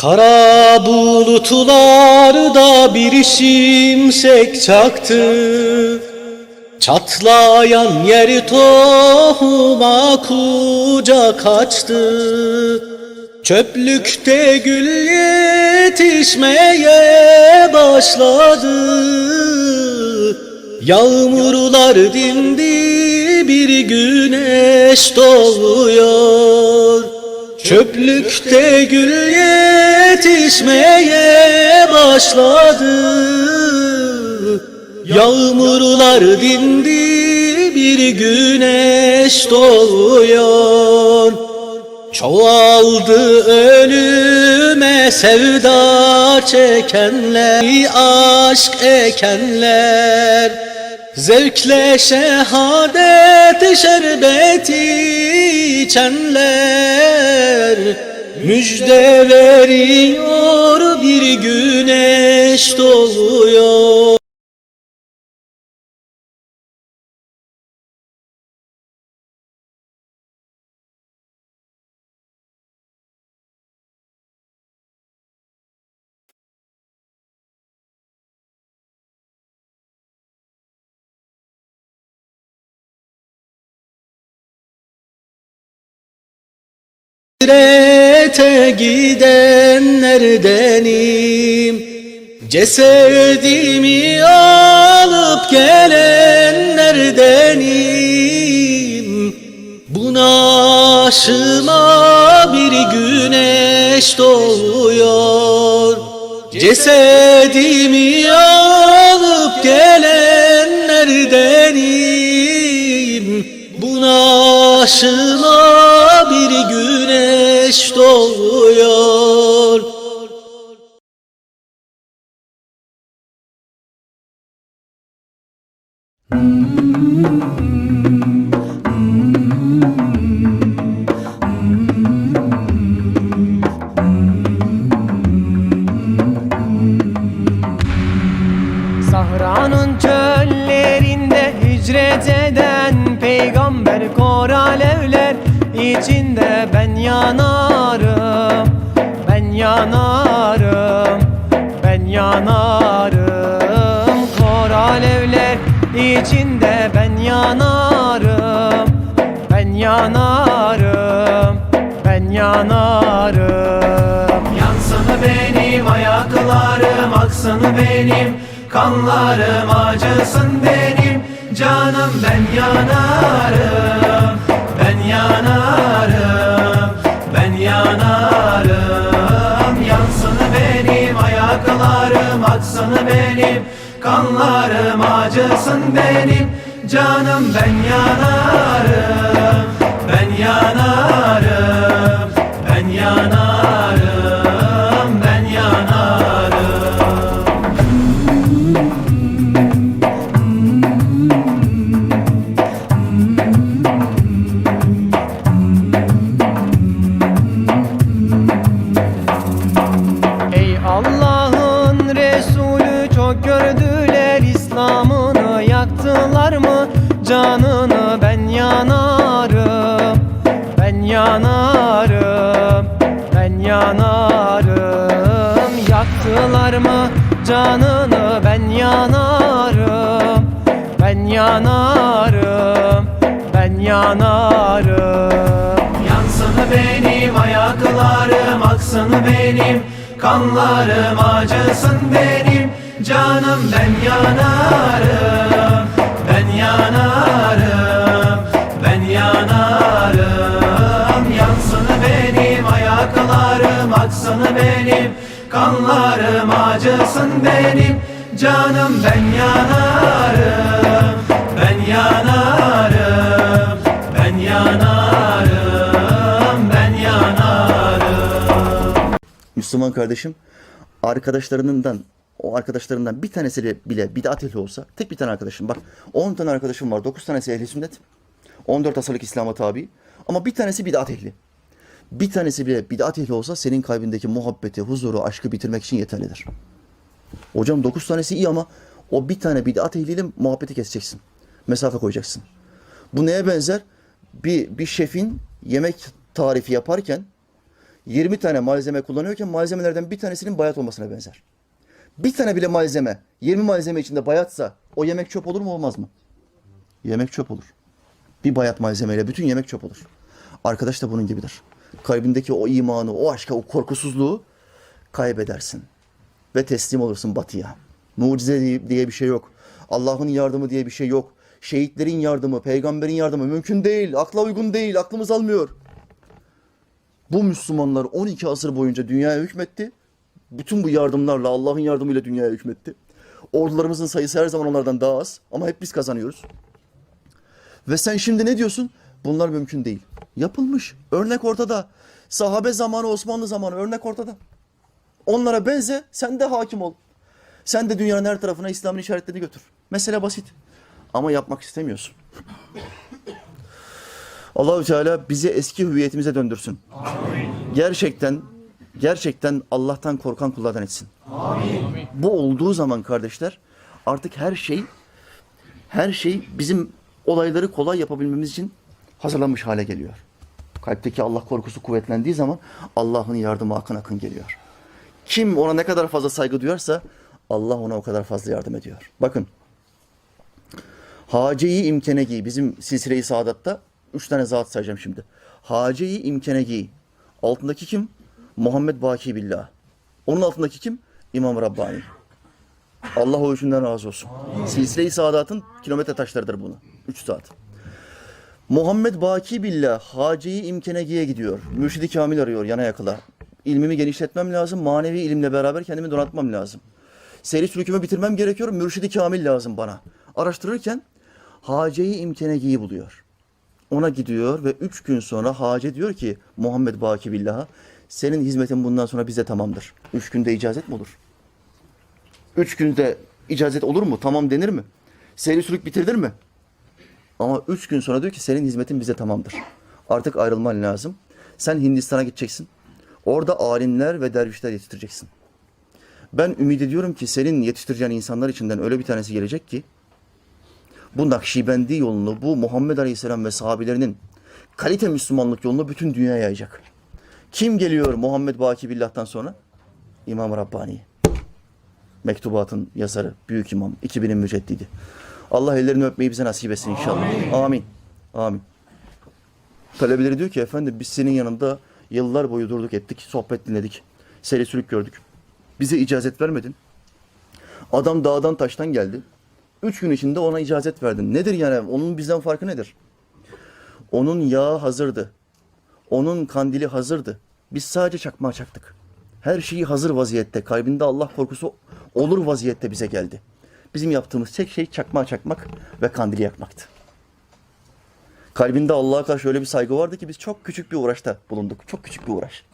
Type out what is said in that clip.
Kara bulutlarda bir şimşek çaktı. Çatlayan yer tohuma kucak açtı Çöplükte gül yetişmeye başladı. Yağmurlar dindi bir güneş doğuyor Çöplükte gül yetişmeye başladı. Yağmurlar dindi bir güneş doğuyor. Çoğaldı ölüme sevda çekenler Aşk ekenler Zevkle şehadet şerbeti içenler Müjde veriyor bir güneş doğuyor Hasrete gidenlerdenim. Cesedimi alıp gelenlerdenim. Buna aşıma bir güneş doğuyor. Cesedimi alıp gelenlerdenim. Buna aşıma doğuyor Sahranın çöllerinde hicret eden peygamber kor alevler içinde ben yanarım ben yanarım ben yanarım. Kor alevler içinde ben yanarım ben yanarım ben yanarım. Yansın benim ayaklarım, aksın benim kanlarım, acısın benim canım ben yanarım, kanlarım, acısın benim canım ben yanarım, ben yanarım, yaktılar mı canını ben yanarım ben yanarım ben yanarım Yansın benim ayaklarım, aksın benim kanlarım, acısın benim canım ben yanarım, ben yanarım, ben yanarım. Yansın benim ayaklarım, aksın benim kanlarım, acısın benim canım ben yanarım, ben yanarım, ben yanarım, ben yanarım. Müslüman kardeşim arkadaşlarından o arkadaşlarından bir tanesi bile- bid'at ehli olsa tek bir tane arkadaşım bak 10 tane arkadaşım var 9 tanesi ehli sünnet 14 asırlık İslam'a tabi ama bir tanesi bid'at ehli. Bir tanesi bile bid'at ehli olsa senin kalbindeki muhabbeti, huzuru, aşkı bitirmek için yeterlidir. Hocam 9 tanesi iyi ama o bir tane bid'at ehliyle muhabbeti keseceksin. Mesafe koyacaksın. Bu neye benzer? Bir, bir şefin yemek tarifi yaparken 20 tane malzeme kullanıyorken malzemelerden bir tanesinin bayat olmasına benzer. Bir tane bile malzeme 20 malzeme içinde bayatsa o yemek çöp olur mu olmaz mı? Yemek çöp olur. Bir bayat malzemeyle bütün yemek çöp olur. Arkadaş da bunun gibidir. Kalbindeki o imanı, o aşka, o korkusuzluğu kaybedersin. Ve teslim olursun batıya. Mucize diye- bir şey yok. Allah'ın yardımı diye bir şey yok. Şehitlerin yardımı, peygamberin yardımı mümkün değil. Akla uygun değil, aklımız almıyor. Bu Müslümanlar 12 asır boyunca dünyaya hükmetti. Bütün bu yardımlarla, Allah'ın yardımıyla dünyaya hükmetti. Ordularımızın sayısı her zaman onlardan daha az ama hep biz kazanıyoruz. Ve sen şimdi ne diyorsun? Bunlar mümkün değil. Yapılmış. Örnek ortada. Sahabe zamanı, Osmanlı zamanı örnek ortada. Onlara benze, sen de hakim ol. Sen de dünyanın her tarafına İslam'ın işaretlerini götür. Mesele basit. Ama yapmak istemiyorsun. Allahü Teala bizi eski hüviyetimize döndürsün. Gerçekten gerçekten Allah'tan korkan kullardan etsin. Bu olduğu zaman kardeşler artık her şey her şey bizim olayları kolay yapabilmemiz için hazırlanmış hale geliyor. Kalpteki Allah korkusu kuvvetlendiği zaman Allah'ın yardımı akın akın geliyor. Kim ona ne kadar fazla saygı duyarsa Allah ona o kadar fazla yardım ediyor. Bakın. Haceyi imkenegi bizim silsile-i saadatta üç tane zat sayacağım şimdi. Haceyi imkenegi. Altındaki kim? Muhammed Baki Billah. Onun altındaki kim? İmam Rabbani. Allah o üçünden razı olsun. Silsile-i saadatın kilometre taşlarıdır bunu. Üç saat. Muhammed Baki Billah Haceyi İmkenegi'ye gidiyor. Mürşidi Kamil arıyor yana yakıla. İlmimi genişletmem lazım. Manevi ilimle beraber kendimi donatmam lazım. Seri sülükümü bitirmem gerekiyor. Mürşidi Kamil lazım bana. Araştırırken Haceyi İmkenegi'yi buluyor. Ona gidiyor ve üç gün sonra Hace diyor ki Muhammed Baki Billah'a senin hizmetin bundan sonra bize tamamdır. Üç günde icazet mi olur? Üç günde icazet olur mu? Tamam denir mi? Seyri sülük bitirilir mi? Ama üç gün sonra diyor ki senin hizmetin bize tamamdır. Artık ayrılman lazım. Sen Hindistan'a gideceksin. Orada alimler ve dervişler yetiştireceksin. Ben ümit ediyorum ki senin yetiştireceğin insanlar içinden öyle bir tanesi gelecek ki bu Nakşibendi yolunu, bu Muhammed Aleyhisselam ve sahabelerinin kalite Müslümanlık yolunu bütün dünyaya yayacak. Kim geliyor Muhammed Baki Billah'tan sonra? İmam Rabbani. Mektubatın yazarı, büyük imam, 2000'in müceddidi. Allah ellerini öpmeyi bize nasip etsin inşallah. Amin. Amin. Talebeleri diyor ki efendim biz senin yanında yıllar boyu durduk ettik, sohbet dinledik. Seri sülük gördük. Bize icazet vermedin. Adam dağdan taştan geldi. Üç gün içinde ona icazet verdin. Nedir yani? Onun bizden farkı nedir? Onun yağı hazırdı. Onun kandili hazırdı. Biz sadece çakmağı çaktık. Her şeyi hazır vaziyette, kalbinde Allah korkusu olur vaziyette bize geldi. Bizim yaptığımız tek şey çakmağı çakmak ve kandili yakmaktı. Kalbinde Allah'a karşı öyle bir saygı vardı ki biz çok küçük bir uğraşta bulunduk. Çok küçük bir uğraş.